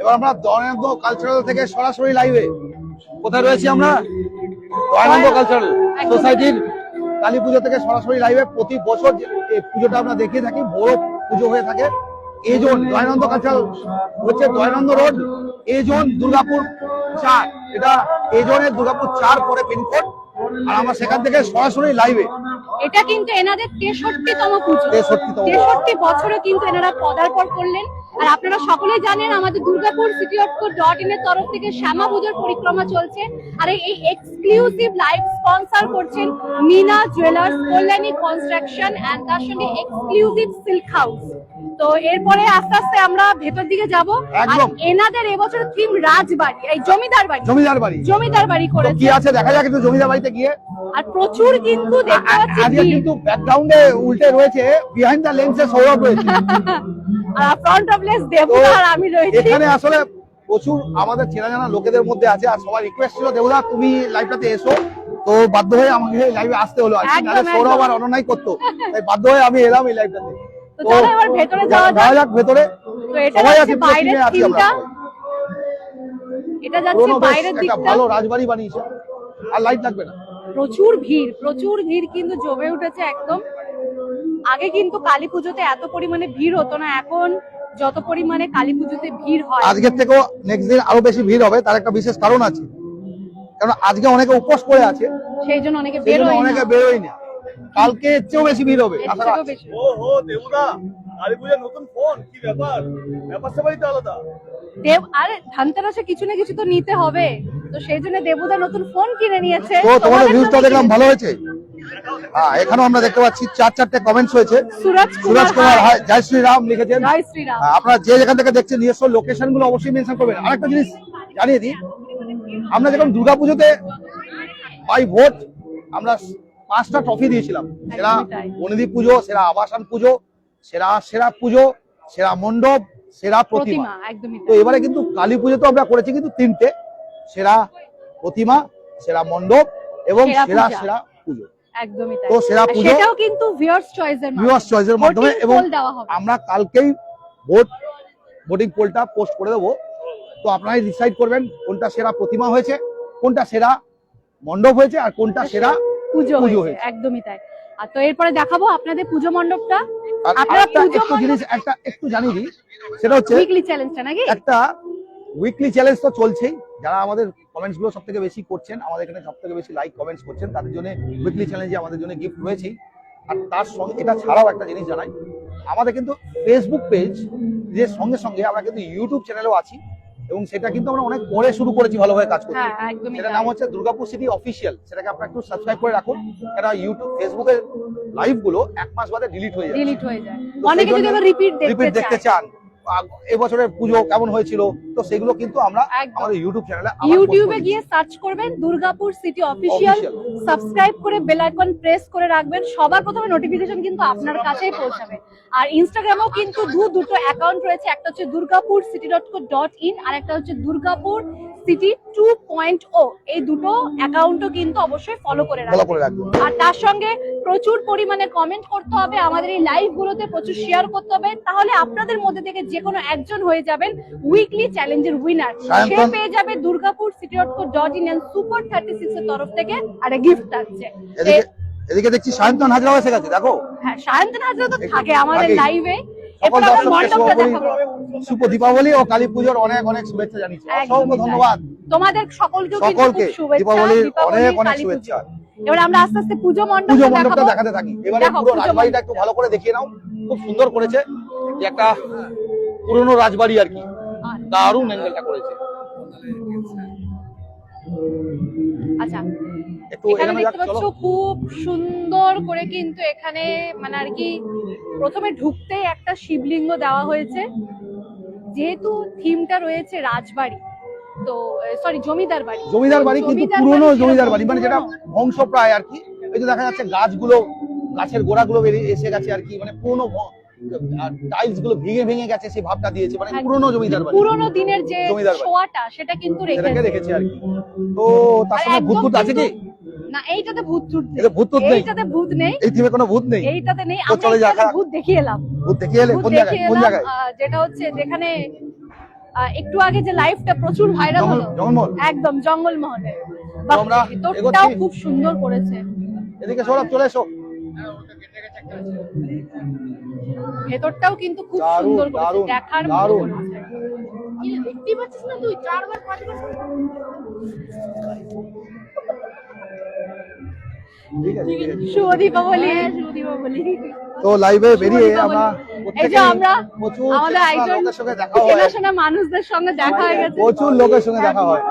এবার আমরা দয়ানন্দ কালচারাল থেকে সরাসরি লাইভে কোথায় রয়েছি আমরা? দয়ানন্দ কালচারাল সোসাইটির কালী পুজো থেকে সরাসরি লাইভে প্রতি বছর এই পুজোটা আমরা দেখিয়ে থাকি, বড় পুজো হয়ে থাকে। এই জোন দয়ানন্দ কালচারাল হচ্ছে দয়ানন্দ রোড এই জোন দুর্গাপুর চার। এটা এই জোনের দুর্গাপুর চার পরে পিনকোড। আর আমরা সেখান থেকে সরাসরি লাইভে এটা কিন্তু এনাদের তেষট্টিতম পুজো। তেষট্টি বছরে কিন্তু এনারা পদার্পণ করলেন। আর আপনারা সকলেই জানেন আমাদের Durgapur city of dot in এর তরফ থেকে শ্যামা পুজোর পরিক্রমা চলছে। আর এই এক্সক্লুসিভ লাইভ স্পন্সর করছেন Meena jewellers Kalyani construction and তার সঙ্গে এক্সক্লুসিভ সিল্ক হাউস তো এরপরে আস্তে আস্তে আমরা ভেতর দিকে যাব। একদম। এনাদের এবছর থিম রাজবাড়ি এই জমিদার বাড়ি। জমিদার বাড়ি। জমিদার বাড়ি করে কি আছে? দেখা যাক একটু জমিদার বাড়িতে গিয়ে। আর প্রচুর কিন্তু দেখতে পাচ্ছি আজকে কিন্তু ব্যাকগ্রাউন্ডে উল্টে রয়েছে বিহাইন্ড দ্য লেন্সে সৌরভ রয়েছে। আর ফ্রন্ট অফ লেন্স দেবুদা আর আমি রয়েছি। এখানে আসলে প্রচুর আমাদের চেনা জানা লোকেদের মধ্যে আছে আর সবার রিকোয়েস্ট ছিল দেবদা তুমি লাইভটাতে এসো। তো বাধ্য হয়ে আমাকে লাইভে আসতে হলো। আর সৌরভ আর অননাই করতো। তাই বাধ্য হয়ে আমি এলাম এই লাইভটাতে তো চলো এবার ভেতরে যাওয়া যাক। ভেতরে। তো এটা সবাই যাচ্ছে আছি পুরো বাইরের team এ আছি আমরা। থিমটা এটা যাচ্ছে বাইরের দিকটা। ভালো রাজবাড়ি বানিয়েছে। আর লাইট লাগবে না। প্রচুর ভিড় প্রচুর ভিড় কিন্তু জমে উঠেছে একদম। আগে কিন্তু কালী পুজোতে এত পরিমাণে ভিড় হতো না এখন যত পরিমাণে কালী পুজোতে ভিড় হয়। আজকের থেকেও নেক্সট দিন আরও বেশি ভিড় হবে তার একটা বিশেষ কারণ আছে। কারণ আজকে অনেকে উপোস করে আছে সেই জন্য অনেকে বেরোয় অনেকে বেরোয় না কালকে এর চেয়েও বেশি ভিড় হবে। ও হো দেবুদা কালী নতুন ফোন কি ব্যাপার? ব্যাপার স্যাপারই তো আলাদা। দেব আরে ধানতেরাসে কিছু না কিছু তো নিতে হবে। তো সেই জন্য দেবুদা নতুন ফোন কিনে নিয়েছে। তো তোমাদের তোমাদের ভিউজটা দেখলাম ভালো হয়েছে? হ্যাঁ এখানেও আমরা দেখতে পাচ্ছি চার চারটে কমেন্টস হয়েছে। সুরজ কুমার জয় লিখেছেন। হ্যাঁ, আপনারা যে যেখান থেকে দেখছেন নিজস্ব লোকেশনগুলো অবশ্যই মেনশন করবেন। আরেকটা জিনিস জানিয়ে দিই আমরা যখন দুর্গাপুজোতে বাই ভোট আমরা পাঁচটা ট্রফি দিয়েছিলাম। সেরা একদমই পুজো সেরা আবাসন পুজো সেরা সেরা পুজো সেরা মণ্ডপ সেরা প্রতিমা। তো এবারে কিন্তু কালী পুজো তো আমরা করেছি কিন্তু তিনটে। সেরা প্রতিমা সেরা মণ্ডপ এবং সেরা সেরা পুজো। একদমই তো সেরা পুজো- সেটাও কিন্তু ভিউয়ার্স চয়েসের ভিউয়ার্স চয়েসের মাধ্যমে এবং আমরা কালকেই ভোট ভোটিং পোলটা পোস্ট করে দেবো। তো আপনারাই ডিসাইড করবেন কোনটা সেরা প্রতিমা হয়েছে কোনটা সেরা মণ্ডপ হয়েছে আর কোনটা সেরা পুজো হয়েছে। একদমই তাই। আর তো এরপরে দেখাবো আপনাদের পুজো মণ্ডপটা। আপনারা পুজো একটু জিনিস একটা একটু জানিয়ে দিই সেটা হচ্ছে উইকলি চ্যালেঞ্জটা নাকি? একটা উইকলি চ্যালেঞ্জ তো চলছেই। যারা আমাদের কমেন্টসগুলো সব থেকে বেশি করছেন আমাদের এখানে সব থেকে বেশি লাইক কমেন্টস করছেন তাদের জন্য উইকলি চ্যালেঞ্জে আমাদের জন্য গিফট রয়েছেই আর তার সঙ্গে এটা ছাড়াও একটা জিনিস জানাই আমাদের কিন্তু ফেসবুক পেজ যে সঙ্গে সঙ্গে আমরা কিন্তু ইউটিউব চ্যানেলও আছি। এবং সেটা কিন্তু আমরা অনেক পরে শুরু করেছি ভালোভাবে কাজ করতে। হ্যাঁ সেটার নাম হচ্ছে দুর্গাপুর সিটি অফিসিয়াল সেটাকে আপনারা একটু সাবস্ক্রাইব করে রাখুন। কেন ইউটিউব ফেসবুকের লাইভগুলো এক মাস বাদে ডিলিট হয়ে যায়। ডিলিট হয়ে যায়। অনেকে যদি আবার রিপিট দেখতে চান। এবছরের পুজো কেমন হয়েছিল? তো সেগুলো কিন্তু আমরা আমাদের ইউটিউব চ্যানেলে ইউটিউবে গিয়ে সার্চ করবেন দুর্গাপুর সিটি অফিসিয়াল সাবস্ক্রাইব করে বেল আইকন প্রেস করে রাখবেন। সবার প্রথমে নোটিফিকেশন কিন্তু আপনার কাছেই পৌঁছাবে। আর ইনস্টাগ্রামেও কিন্তু দু দুটো অ্যাকাউন্ট রয়েছে। একটা হচ্ছে Durgapur city dot co dot in আর একটা হচ্ছে Durgapur city two point O এই দুটো অ্যাকাউন্টও কিন্তু অবশ্যই ফলো করে ফলো রাখবেন আর তার সঙ্গে প্রচুর পরিমাণে কমেন্ট করতে হবে আমাদের এই লাইভ গুলোতে প্রচুর শেয়ার করতে হবে তাহলে আপনাদের মধ্যে থেকে যে কোনো একজন হয়ে যাবেন উইকলি চ্যালেঞ্জের উইনার সে পেয়ে যাবে Durgapur city dot co dot in and super thirty six এর তরফ থেকে একটা গিফট থাকছে এদিকে দেখছি সায়ন্তন হাজরা এসে গেছে দেখো। হ্যাঁ সায়ন্তন হাজরা তো থাকে আমাদের। লাইভে সকল দর্শককে শুভবলি শুভ দীপাবলি ও কালী পুজোর অনেক অনেক শুভেচ্ছা জানিয়েছি। অসংখ্য ধন্যবাদ। তোমাদের সকলকেও কিন্তু সকলকে দীপাবলির অনেক অনেক শুভেচ্ছা। পুজো। এবার আমরা আস্তে আস্তে পুজো পুজো মণ্ডপটা মণ্ডপটা দেখাতে থাকি। এবারে পুরো রাজবাড়িটা একটু ভালো করে দেখিয়ে নাও। খুব সুন্দর করেছে। যে একটা পুরনো রাজবাড়ি আর কি। আচ্ছা। দারুণ অ্যাঙ্গেলটা করেছে। আচ্ছা এখানে দেখতে পাচ্ছ খুব সুন্দর করে কিন্তু এখানে মানে আর কি প্রথমে ঢুকতেই একটা শিবলিঙ্গ দেওয়া হয়েছে। যেহেতু থিমটা রয়েছে রাজবাড়ি তো সরি জমিদার বাড়ি। জমিদার বাড়ি কিন্তু পুরনো জমিদার বাড়ি মানে যেটা পুরনো। ধ্বংস প্রায় আর কি। এই যে দেখা যাচ্ছে গাছগুলো গাছের গোড়াগুলো বেরিয়ে এসে গেছে আর কি মানে পুরনো টাইলসগুলো ভেঙে ভেঙে গেছে সেই ভাবটা দিয়েছে মানে পুরনো জমিদার বাড়ি। পুরোনো দিনের যে ছোঁয়াটা সেটা কিন্তু রেখেছে। রেখেছে আর কি। তো তার সঙ্গে ভূত ভূত আছে কি? না এইটাতে ভূত টুত নেই। ভূত টুত নেই? এইটাতে ভূত নেই। এই থিমে কোনো ভূত নেই? এইটাতে নেই। আমরা চলে একটু আগে ভূত দেখিয়ে এলাম। ভূত দেখিয়ে এলে কোন জায়গায়? কোন জায়গায়? যেটা হচ্ছে যেখানে একটু আগে যে লাইভটা প্রচুর ভাইরাল হলো। একদম জঙ্গলমহলে ভেতরটাও। খুব সুন্দর করেছে। এদিকে সৌরভ চলে এসো। ভেতরটাও কিন্তু খুব সুন্দর করেছে দেখার মতো করেছে। পাচ্ছিস না তুই? চারবার পাঁচবার? তো লাইভে বেরিয়ে আমরা আমরা আমাদের চেনাশোনা মানুষদের সঙ্গে দেখা হয়ে গেছে। প্রচুর লোকের সঙ্গে দেখা হয়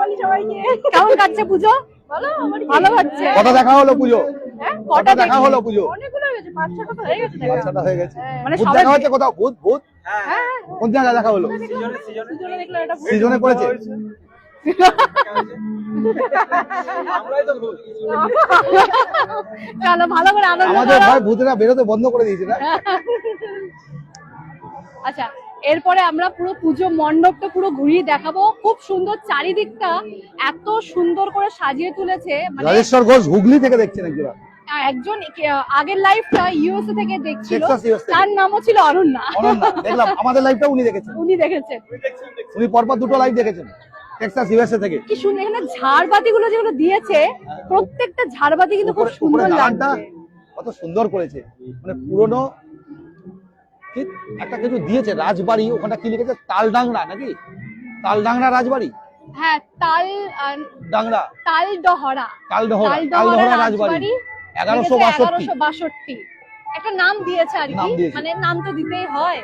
কেমন কাটছে পুজো? ভালো ভালো কাটছে। কটা দেখা হলো পুজো? হ্যাঁ, কটা দেখা হলো পুজো। অনেকগুলো হয়ে পাঁচ ছটা তো হয়ে গেছে দেখা। বাচ্চাটা হয়ে গেছে। মানে ভূত দেখা হচ্ছে কোথাও? ভূত? ভূত? হ্যাঁ। কোন দেখা হলো? দুজনে দেখলাম এটা ভুল। সিজনে। পড়েছে চলো ভালো করে আনন্দ আমাদের করো। ভাই ভূতেরা বেরোতে বন্ধ করে দিয়েছে না? আচ্ছা। এরপরে আমরা পুরো পুজো মণ্ডপটা পুরো ঘুরিয়ে দেখাবো। খুব সুন্দর চারিদিকটা এত সুন্দর করে সাজিয়ে তুলেছে মানে রাজেশ্বর ঘোষ হুগলি থেকে দেখছেন একজন কে- আগের লাইফটা ইউএসএ থেকে দেখছিল। তার নামও ছিল অরণ্যা দেখলাম আমাদের লাইভটা উনি দেখেছেন। উনি দেখেছেন। উনি পরপর দুটো লাইভ দেখেছেন টেক্সাস ইউএসএ থেকে। কি সুন্দর এখানে ঝাড়বাতি গুলো যেগুলো দিয়েছে প্রত্যেকটা ঝাড়বাতি কিন্তু খুব সুন্দর লাগছে। কত সুন্দর করেছে। মানে পুরনো কি? একটা কিছু দিয়েছে রাজবাড়ি ওখানটা কি লিখেছে? তালডাংরা নাকি? তালডাংরা রাজবাড়ি? হ্যাঁ তাল ডাংরা। তাল ডহরা তালডহরা তালডহরা তালডহরা রাজবাড়ি রাজবাড়ি। এগারোশো বাষট্টি। একটা নাম দিয়েছে আর কি। মানে নাম তো দিতেই হয়।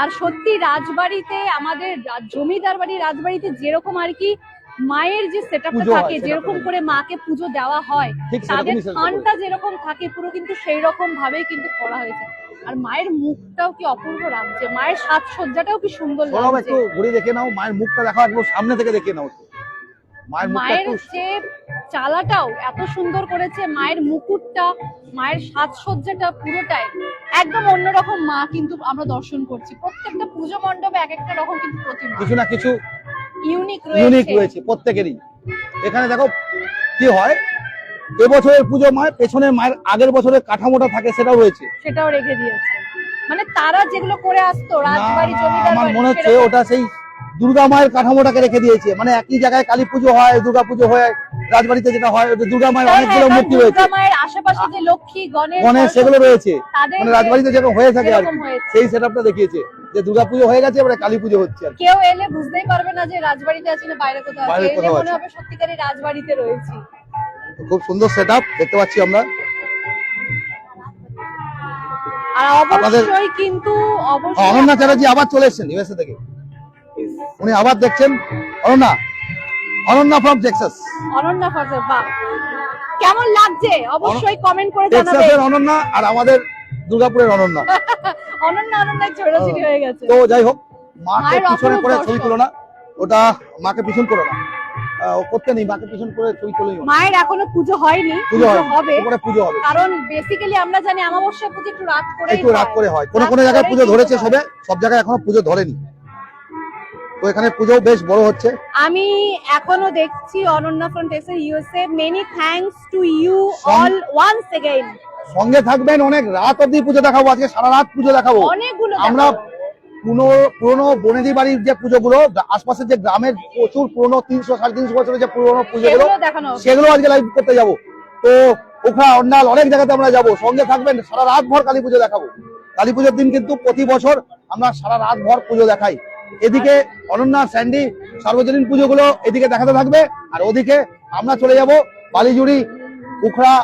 আর সত্যি রাজবাড়িতে আমাদের জমিদার বাড়ি রাজবাড়িতে যেরকম আর কি মায়ের যে সেটআপটা থাকে যেরকম। করে মাকে পুজো দেওয়া হয় তাদের সেরকমই setup থানটা যেরকম থাকে পুরো কিন্তু সেই রকম ভাবেই কিন্তু করা হয়েছে। আর মায়ের মুখটাও কি অপূর্ব লাগছে? মায়ের সাজসজ্জাটাও কি সুন্দর লাগছে? একটু ঘুরে দেখে নাও মায়ের মুখটা দেখো একটু সামনে থেকে দেখে নাও মায়ের মায়ের যে চালাটাও এত সুন্দর করেছে মায়ের মুকুটটা মায়ের সাজসজ্জাটা পুরোটাই। একদম অন্যরকম মা কিন্তু আমরা দর্শন করছি। প্রত্যেকটা পুজো মণ্ডপে এক একটা রকম কিন্তু প্রতিমা। কিছু না কিছু ইউনিক রয়েছে। ইউনিক রয়েছে প্রত্যেকেরই। এখানে দেখো কি হয়? এবছরের পুজো মায়ের পেছনে মায়ের আগের বছরের কাঠামোটা থাকে সেটাও রয়েছে। সেটাও রেখে দিয়েছে। মানে তারা যেগুলো করে আসতো রাজবাড়ি জমিদার আমার মনে হচ্ছে ওটা সেই দুর্গা মায়ের কাঠামোটাকে রেখে দিয়েছে। মানে একই জায়গায় কালী পুজো হয় দুর্গা পুজো হয় রাজবাড়িতে যেটা হয় দুর্গা মায়ের অনেকগুলো হ্যাঁ, মূর্তি দুর্গা রয়েছে। মায়ের আশেপাশে যে লক্ষ্মী গণেশ গণেশ সেগুলো রয়েছে। মানে রাজবাড়িতে যেরকম হয়ে থাকে আর। সেই সেটআপটা দেখিয়েছে। যে দুর্গা পুজো হয়ে গেছে এবারে কালী পুজো হচ্ছে আর কেউ এলে বুঝতেই পারবে না যে রাজবাড়িতে আছি না বাইরে কোথাও আছি। এলে মনে হবে সত্যিকারের রাজবাড়িতে রয়েছি। খুব সুন্দর সেটআপ দেখতে পাচ্ছি আমরা। কিন্তু চ্যাটার্জি আবার চলে এসেছেন ইউএসএ থেকে। উনি আবার দেখছেন। অনন্যা অনন্যা ফ্রম টেক্সাস অনন্যা ফজল কেমন লাগছে? অবশ্যই কমেন্ট করে টেক্সাসের অনন্যা আর আমাদের দুর্গাপুরের অনন্যা। অনন্যা অনন্যায় ছোড়াছুড়ি হয়ে। গেছে। তো যাই হোক মাকে মায়ের পিছনে করে ছবি তুলো না। ওটা মাকে পিছন করো না। করতে নেই মাকে পিছন করে ছবি তুলে মায়ের এখনও পুজো হয়নি পুজো হবে। এরপরে পুজো হবে। কারণ বেসিক্যালি আমরা জানি অমাবস্যা পুজো একটু রাত করে একটু রাত করে হয়। কোনো কোনো জায়গায় পুজো ধরেছে সবে সব জায়গায় এখনও পুজো ধরেনি। তো এখানে পুজো বেশ বড় হচ্ছে। আমি এখনও দেখছি Ananya from Texas USA many thanks to you all once again সঙ্গে থাকবেন অনেক রাত অব্দি পুজো দেখাবো আজকে সারা রাত পুজো দেখাবো। অনেকগুলো আমরা পুরনো পুরনো বনেদি বাড়ির যে পুজোগুলো আশপাশের যে গ্রামের প্রচুর পুরনো তিনশো সাড়ে তিনশো বছরের যে পুরনো পুজোগুলো সেগুলো আজকে লাইভ করতে যাব। তো ওখা অন্যাল অনেক জায়গাতে আমরা যাব। সঙ্গে থাকবেন সারা রাত ভর কালী পুজো দেখাবো। কালী পুজোর দিন কিন্তু প্রতি বছর আমরা সারা রাত ভর পুজো দেখাই। এদিকে অনন্যা স্যান্ডি সার্বজনীন পুজোগুলো এদিকে দেখাতে থাকবে। আর ওদিকে আমরা চলে যাব বালিজুড়ি উখড়া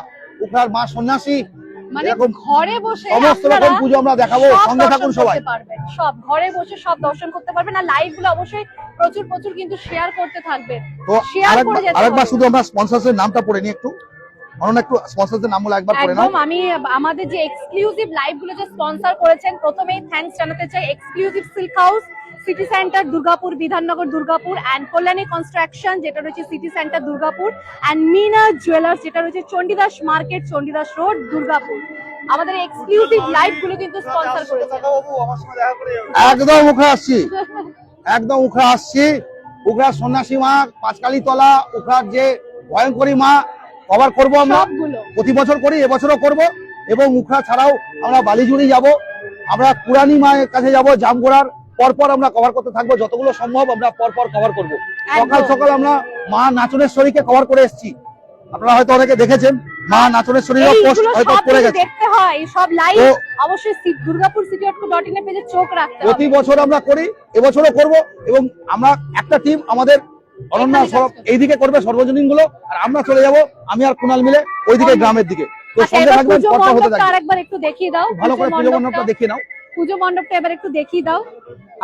উখড়ার মা সন্ন্যাসী মানে ঘরে বসে সমস্ত রকম পুজো আমরা দেখাবো সঙ্গে থাকুন সবাই। পারবেন সব ঘরে বসে সব দর্শন করতে পারবেন আর লাইভগুলো অবশ্যই প্রচুর প্রচুর কিন্তু শেয়ার করতে থাকবেন শেয়ার করে যেতে আরেকবার শুধু আমরা স্পন্সরদের নামটা পড়ে নিই একটু। অনন্য একটু স্পন্সরদের নামগুলো একবার পড়ে নাও। একদম আমি আমাদের যে এক্সক্লুসিভ লাইভগুলো যে স্পন্সর করেছেন প্রথমেই থ্যাঙ্কস জানাতে চাই। Exclusive silk house city centre Durgapur Bidhannagar Durgapur and Kalyani construction যেটা রয়েছে city centre Durgapur and Meena jewellers যেটা রয়েছে চণ্ডীদাস মার্কেট চণ্ডীদাস রোড দুর্গাপুর আমাদের এক্সক্লুসিভ লাইভগুলো কিন্তু স্পন্সর করেছে। একদম উখড়া আসছি। একদম উখড়া আসছি। উখড়ার সন্ন্যাসী মা পাঁচকালী তলা উখড়ার যে ভয়ঙ্করী মা কভার করব আমরা। প্রতি বছর করি এবছরও করব। এবং উখড়া ছাড়াও আমরা বালিজুড়ি যাব। আমরা কুরানি মায়ের কাছে যাব জামগোড়ার। পরপর আমরা কভার করতে থাকব যতগুলো সম্ভব আমরা পরপর কভার করব। সকাল সকাল আমরা মা নাচনেশ্বরীকে কভার করে এসেছি। আপনারা হয়তো অনেকে দেখেছেন মা নাচনেশ্বরীর পোস্ট হয়তো পড়ে গেছে। দেখতে হয় সব লাইভ অবশ্যই দুর্গাপুর সিটি এ পেজে চোখ রাখতে হবে। প্রতি বছর আমরা করি এবছরও করব এবং আমরা একটা টিম আমাদের অনন্যা। এইদিকে করবে সর্বজনীনগুলো আর আমরা চলে যাব আমি আর কুনাল মিলে ওইদিকে গ্রামের দিকে। তো আচ্ছা সঙ্গে থাকবেন আরেকবার একটু দেখিয়ে দাও ভালো করে পুজো মণ্ডপটা। মণ্ডপটা দেখিয়ে নাও। পুজো মণ্ডপটা এবার একটু দেখিয়ে দাও।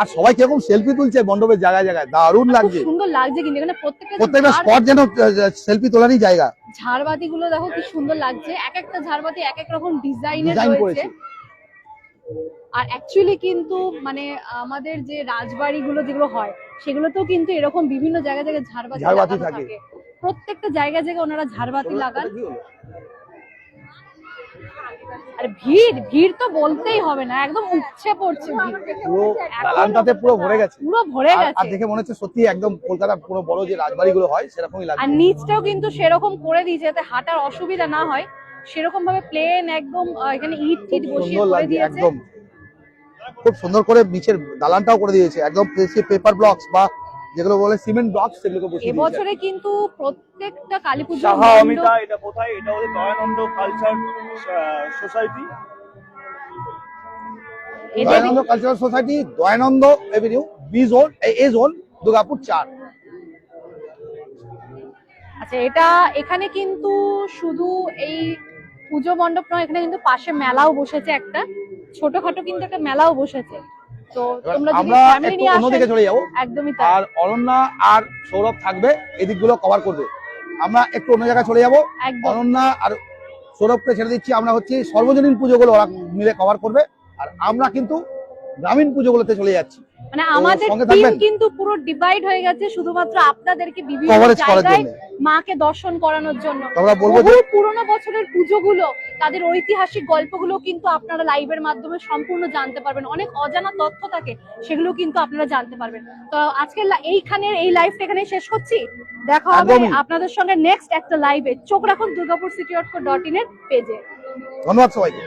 আর সবাই কীরকম সেলফি তুলছে মণ্ডপের জায়গায় জায়গায়। দারুণ লাগছে। সুন্দর লাগছে কিন্তু এখানে প্রত্যেকটা প্রত্যেকটা স্পট যেন সেলফি তোলারই জায়গা। ঝাড়বাতি গুলো দেখো কি সুন্দর লাগছে। এক একটা ঝাড়বাতি এক এক রকম ডিজাইনের ডিজাইন রয়েছে। করেছে। আর অ্যাকচুয়ালি কিন্তু মানে আমাদের যে রাজবাড়ি গুলো যেগুলো হয় সেগুলোতেও কিন্তু এরকম বিভিন্ন জায়গা জায়গায় ঝাড়বাতি ঝাড়বাতি থাকে। থাকে। প্রত্যেকটা জায়গায় জায়গায় ওনারা ঝাড়বাতি লাগান। আর ভিড় ভিড় তো বলতেই হবে না একদম উপচে পড়ছে পুরো দালানটাতে পুরো ভরে গেছে। পুরো ভরে আর- আর গেছে। দেখে মনে হচ্ছে সত্যি একদম কলকাতার পুরো বড় যে রাজবাড়ি গুলো হয় সেরকমই আর নিচটাও কিন্তু সেরকম করে দিয়েছে যাতে হাঁটার অসুবিধা না হয়। সেরকম ভাবে প্লেন একদম এখানে ইট টিট বসিয়ে করে দিয়েছে। একদম। খুব সুন্দর করে নিচের দালানটাও করে দিয়েছে। একদম পেপার ব্লকস বা যেগুলো বলে সিমেন্ট ব্লকস সেগুলোকে বসিয়ে দিয়েছে। এবছরে কিন্তু প্রত্যেকটা কালী পুজো সাহা অমিতা এটা কোথায়? এটা হচ্ছে Dayanand culture society Dayanand cultural society Dayanand avenue B zone A zone Durgapur চার। আচ্ছা এটা এখানে কিন্তু শুধু এই পুজো মণ্ডপ নয় এখানে কিন্তু পাশে মেলাও বসেছে একটা। ছোটখাটো কিন্তু একটা মেলাও বসেছে। তো তোমরা যদি আমরা ফ্যামিলি একটু নিয়ে অন্যদিকে চলে যাব। একদমই তাই। আর অনন্যা আর সৌরভ থাকবে এদিকগুলো কভার করবে। আমরা একটু অন্য জায়গায় চলে যাব। একদম। অনন্যা আর সৌরভকে ছেড়ে দিচ্ছি আমরা হচ্ছে সর্বজনীন পুজোগুলো ওরা মিলে কভার করবে। আর আমরা কিন্তু গ্রামীণ পুজোগুলোতে চলে যাচ্ছি। মানে আমাদের টিম কিন্তু পুরো ডিভাইড হয়ে গেছে শুধুমাত্র আপনাদেরকে বিভিন্ন জায়গায় মাকে দর্শন করানোর জন্য। আমরা বলব যে পুরোনো বছরের পুজোগুলো তাদের ঐতিহাসিক গল্পগুলো কিন্তু আপনারা লাইভের মাধ্যমে সম্পূর্ণ জানতে পারবেন। অনেক অজানা তথ্য থাকে সেগুলো কিন্তু আপনারা জানতে পারবেন। তো আজকে এইখানের এই লাইভটা এখানে শেষ করছি। দেখা হবে আপনাদের সঙ্গে নেক্সট একটা লাইভে চোখ রাখুন দুর্গাপুর ডট ডট ইন এর পেজে ধন্যবাদ সবাইকে।